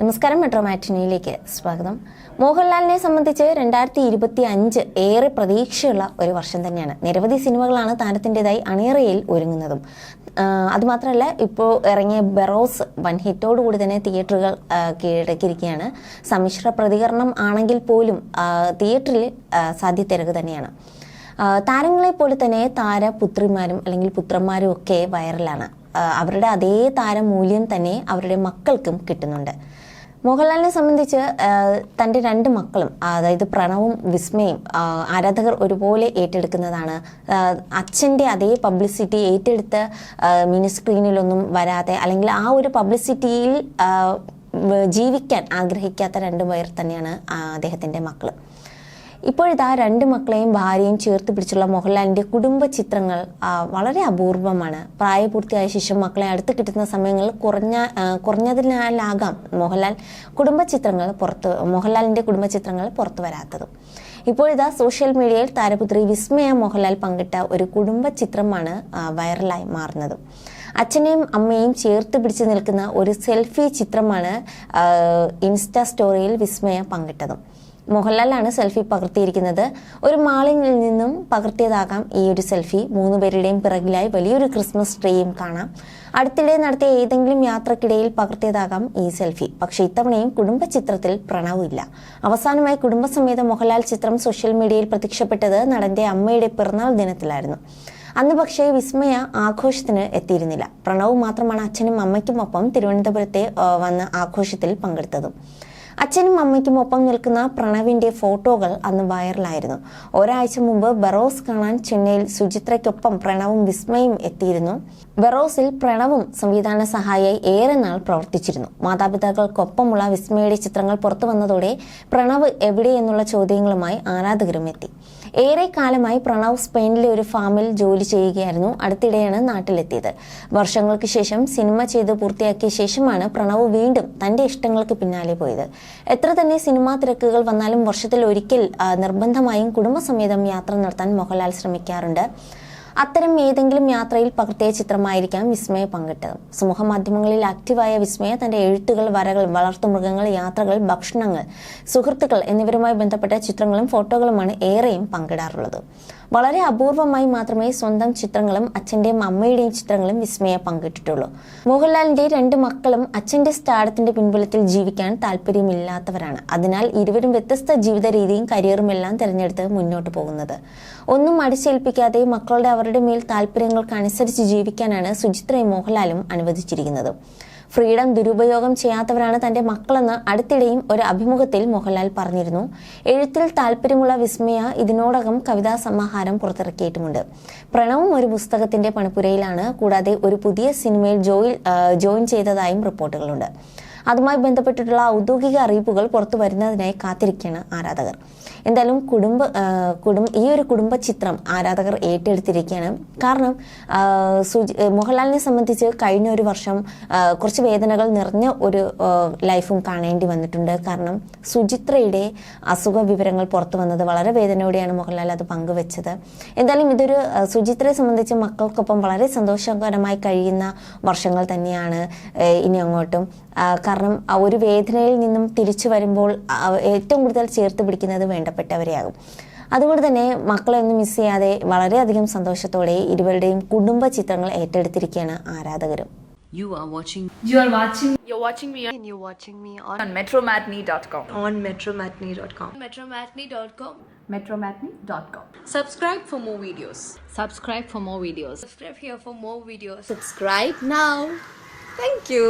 നമസ്കാരം മെട്രോ മാറ്റിനിയിലേക്ക് സ്വാഗതം. മോഹൻലാലിനെ സംബന്ധിച്ച് രണ്ടായിരത്തി ഇരുപത്തി അഞ്ച് ഏറെ പ്രതീക്ഷയുള്ള ഒരു വർഷം തന്നെയാണ്. നിരവധി സിനിമകളാണ് താരത്തിന്റെതായി അണിയറയിൽ ഒരുങ്ങുന്നതും. അതുമാത്രമല്ല ഇപ്പോൾ ഇറങ്ങിയ ബെറോസ് വൻ ഹിറ്റോടുകൂടി തന്നെ തിയേറ്ററുകൾ കീഴടക്കിയിരിക്കുകയാണ്. സമ്മിശ്ര പ്രതികരണം ആണെങ്കിൽ പോലും തിയേറ്ററിൽ സാധ്യത്തിരക്ക് തന്നെയാണ്. താരങ്ങളെ പോലെ തന്നെ താര പുത്രിമാരും അല്ലെങ്കിൽ പുത്രന്മാരും ഒക്കെ വൈറലാണ്. അവരുടെ അതേ താരമൂല്യം തന്നെ അവരുടെ മക്കൾക്കും കിട്ടുന്നുണ്ട്. മോഹൻലാലിനെ സംബന്ധിച്ച് തന്റെ രണ്ട് മക്കളും അതായത് പ്രണവും വിസ്മയും ആരാധകർ ഒരുപോലെ ഏറ്റെടുക്കുന്നതാണ്. അച്ഛന്റെ അതേ പബ്ലിസിറ്റി ഏറ്റെടുത്ത് മിനി സ്ക്രീനിലൊന്നും വരാതെ അല്ലെങ്കിൽ ആ ഒരു പബ്ലിസിറ്റിയിൽ ജീവിക്കാൻ ആഗ്രഹിക്കാത്ത രണ്ട് പേർ തന്നെയാണ് അദ്ദേഹത്തിന്റെ മക്കൾ ഇപ്പോഴിതാ രണ്ട് മക്കളെയും ഭാര്യയും ചേർത്ത് പിടിച്ചുള്ള മോഹൻലാലിന്റെ കുടുംബ ചിത്രങ്ങൾ വളരെ അപൂർവമാണ്. പ്രായപൂർത്തിയായ ശേഷം മക്കളെ അടുത്ത് കിട്ടുന്ന സമയങ്ങളിൽ കുറഞ്ഞ കുറഞ്ഞതിനാലാകാം മോഹൻലാൽ കുടുംബ ചിത്രങ്ങൾ പുറത്ത് മോഹൻലാലിന്റെ കുടുംബ ചിത്രങ്ങൾ പുറത്തു വരാത്തതും. ഇപ്പോഴിതാ സോഷ്യൽ മീഡിയയിൽ താരപുത്രി വിസ്മയ മോഹൻലാൽ പങ്കിട്ട ഒരു കുടുംബ ചിത്രമാണ് വൈറലായി മാറുന്നത്. അച്ഛനെയും അമ്മയും ചേർത്ത് പിടിച്ച് നിൽക്കുന്ന ഒരു സെൽഫി ചിത്രമാണ് ഇൻസ്റ്റാ സ്റ്റോറിയിൽ വിസ്മയ പങ്കിട്ടതും. മോഹൻലാലാണ് സെൽഫി പകർത്തിയിരിക്കുന്നത്. ഒരു മാളിൽ നിന്നും പകർത്തിയതാകാം ഈ ഒരു സെൽഫി. മൂന്ന് പേരുടെയും പിറകിലായി വലിയൊരു ക്രിസ്മസ് ട്രീയും കാണാം. അടുത്തിടെ നടത്തിയ ഏതെങ്കിലും യാത്രക്കിടയിൽ പകർത്തിയതാകാം ഈ സെൽഫി. പക്ഷെ ഇത്തവണയും കുടുംബ ചിത്രത്തിൽ പ്രണവില്ല അവസാനമായി കുടുംബസമേത മോഹൻലാൽ ചിത്രം സോഷ്യൽ മീഡിയയിൽ പ്രത്യക്ഷപ്പെട്ടത് നടന്റെ അമ്മയുടെ പിറന്നാൾ ദിനത്തിലായിരുന്നു. അന്ന് പക്ഷേ വിസ്മയ ആഘോഷത്തിന് എത്തിയിരുന്നില്ല. പ്രണവ് മാത്രമാണ് അച്ഛനും അമ്മയ്ക്കുമൊപ്പം തിരുവനന്തപുരത്തെ വന്ന വന്ന് ആഘോഷത്തിൽ പങ്കെടുത്തതും. അച്ഛനും അമ്മയ്ക്കും ഒപ്പം നിൽക്കുന്ന പ്രണവിന്റെ ഫോട്ടോകൾ അന്ന് വൈറലായിരുന്നു. ഒരാഴ്ച മുമ്പ് ബറോസ് കാണാൻ ചെന്നൈയിൽ സുചിത്രയ്ക്കൊപ്പം പ്രണവും വിസ്മയും എത്തിയിരുന്നു. ബറോസിൽ പ്രണവും സംവിധാന സഹായിയായി ഏറെ നാൾ പ്രവർത്തിച്ചിരുന്നു. മാതാപിതാക്കൾക്കൊപ്പമുള്ള വിസ്മയുടെ ചിത്രങ്ങൾ പുറത്തു വന്നതോടെ പ്രണവ് എവിടെയെന്നുള്ള ചോദ്യങ്ങളുമായി ആരാധകരും എത്തി. ഏറെ കാലമായി പ്രണവ് സ്പെയിനിലെ ഒരു ഫാമിൽ ജോലി ചെയ്യുകയായിരുന്നു. അടുത്തിടെയാണ് നാട്ടിലെത്തിയത്. വർഷങ്ങൾക്ക് ശേഷം സിനിമ ചെയ്ത് പൂർത്തിയാക്കിയ ശേഷമാണ് പ്രണവ് വീണ്ടും തന്റെ ഇഷ്ടങ്ങൾക്ക് പിന്നാലെ പോയത്. എത്ര തന്നെ സിനിമാ തിരക്കുകൾ വന്നാലും വർഷത്തിൽ ഒരിക്കൽ നിർബന്ധമായും കുടുംബസമേതം യാത്ര നടത്താൻ മോഹൻലാൽ ശ്രമിക്കാറുണ്ട്. അത്തരം ഏതെങ്കിലും യാത്രയിൽ പകർത്തിയ ചിത്രമായിരിക്കാം വിസ്മയ പങ്കിട്ടത്. സമൂഹ മാധ്യമങ്ങളിൽ ആക്റ്റീവായ വിസ്മയ തന്റെ എഴുത്തുകൾ വരകൾ വളർത്തുമൃഗങ്ങൾ യാത്രകൾ ഭക്ഷണങ്ങൾ സുഹൃത്തുക്കൾ എന്നിവരുമായി ബന്ധപ്പെട്ട ചിത്രങ്ങളും ഫോട്ടോകളുമാണ് ഏറെയും പങ്കിടാറുള്ളത്. വളരെ അപൂർവമായി മാത്രമേ സ്വന്തം ചിത്രങ്ങളും അച്ഛന്റെയും അമ്മയുടെയും ചിത്രങ്ങളും വിസ്മയ പങ്കിട്ടിട്ടുള്ളൂ. മോഹൻലാലിന്റെ രണ്ട് മക്കളും അച്ഛന്റെ സ്റ്റാർഡത്തിന്റെ പിൻബലത്തിൽ ജീവിക്കാൻ താല്പര്യമില്ലാത്തവരാണ്. അതിനാൽ ഇരുവരും വ്യത്യസ്ത ജീവിത രീതിയും കരിയറുമെല്ലാം തിരഞ്ഞെടുത്ത് മുന്നോട്ട് പോകുന്നത്. ഒന്നും അടിച്ചേൽപ്പിക്കാതെ മക്കളുടെ അവരുടെ മേൽ താല്പര്യങ്ങൾക്ക് അനുസരിച്ച് ജീവിക്കാനാണ് സുചിത്രയും മോഹൻലാലും അനുവദിച്ചിരിക്കുന്നത്. ഫ്രീഡം ദുരുപയോഗം ചെയ്യാത്തവരാണ് തന്റെ മക്കളെന്ന് അടുത്തിടെയും ഒരു അഭിമുഖത്തിൽ മോഹൻലാൽ പറഞ്ഞിരുന്നു. എഴുത്തിൽ താല്പര്യമുള്ള വിസ്മയ ഇതിനോടകം കവിതാ സമാഹാരം പുറത്തിറക്കിയിട്ടുമുണ്ട്. പ്രണവും ഒരു പുസ്തകത്തിന്റെ പണിപ്പുരയിലാണ് കൂടാതെ ഒരു പുതിയ സിനിമയിൽ ജോയിൽ ജോയിൻ ചെയ്തതായും റിപ്പോർട്ടുകളുണ്ട്. അതുമായി ബന്ധപ്പെട്ടിട്ടുള്ള ഔദ്യോഗിക അറിയിപ്പുകൾ പുറത്തു വരുന്നതിനായി കാത്തിരിക്കുകയാണ് ആരാധകർ. എന്തായാലും കുടുംബ കുടുംബ ഈ ഒരു കുടുംബ ചിത്രം ആരാധകർ ഏറ്റെടുത്തിരിക്കുകയാണ്. കാരണം സുജി മോഹൻലാലിനെ സംബന്ധിച്ച് കഴിഞ്ഞ ഒരു വർഷം കുറച്ച് വേദനകൾ നിറഞ്ഞ ഒരു ലൈഫും കാണേണ്ടി വന്നിട്ടുണ്ട്. കാരണം സുചിത്രയുടെ അസുഖ വിവരങ്ങൾ പുറത്തു വന്നത് വളരെ വേദനയോടെയാണ് മോഹൻലാൽ അത് പങ്കുവെച്ചത്. എന്തായാലും ഇതൊരു സുചിത്രയെ സംബന്ധിച്ച് മക്കൾക്കൊപ്പം വളരെ സന്തോഷകരമായി കഴിയുന്ന വർഷങ്ങൾ തന്നെയാണ് ഇനി അങ്ങോട്ടും. കാരണം ആ ഒരു വേദനയിൽ നിന്നും തിരിച്ചു വരുമ്പോൾ ഏറ്റവും കൂടുതൽ ചേർത്ത് പിടിക്കുന്നത് വേണ്ടപ്പെട്ടവരെയാകും അതുകൊണ്ട് തന്നെ മക്കളെ ഒന്നും മിസ് ചെയ്യാതെ വളരെയധികം സന്തോഷത്തോടെ ഇരുവരുടെയും കുടുംബ ചിത്രങ്ങൾ ഏറ്റെടുത്തിരിക്കുകയാണ് ആരാധകരും You are watching You are watching You're watching me and you're watching me on, on metromatney.com. on metromatney.com. metromatney.com. Metromatney.com. Subscribe for more videos. Subscribe for more videos. Subscribe here for more videos. Subscribe now. Thank you.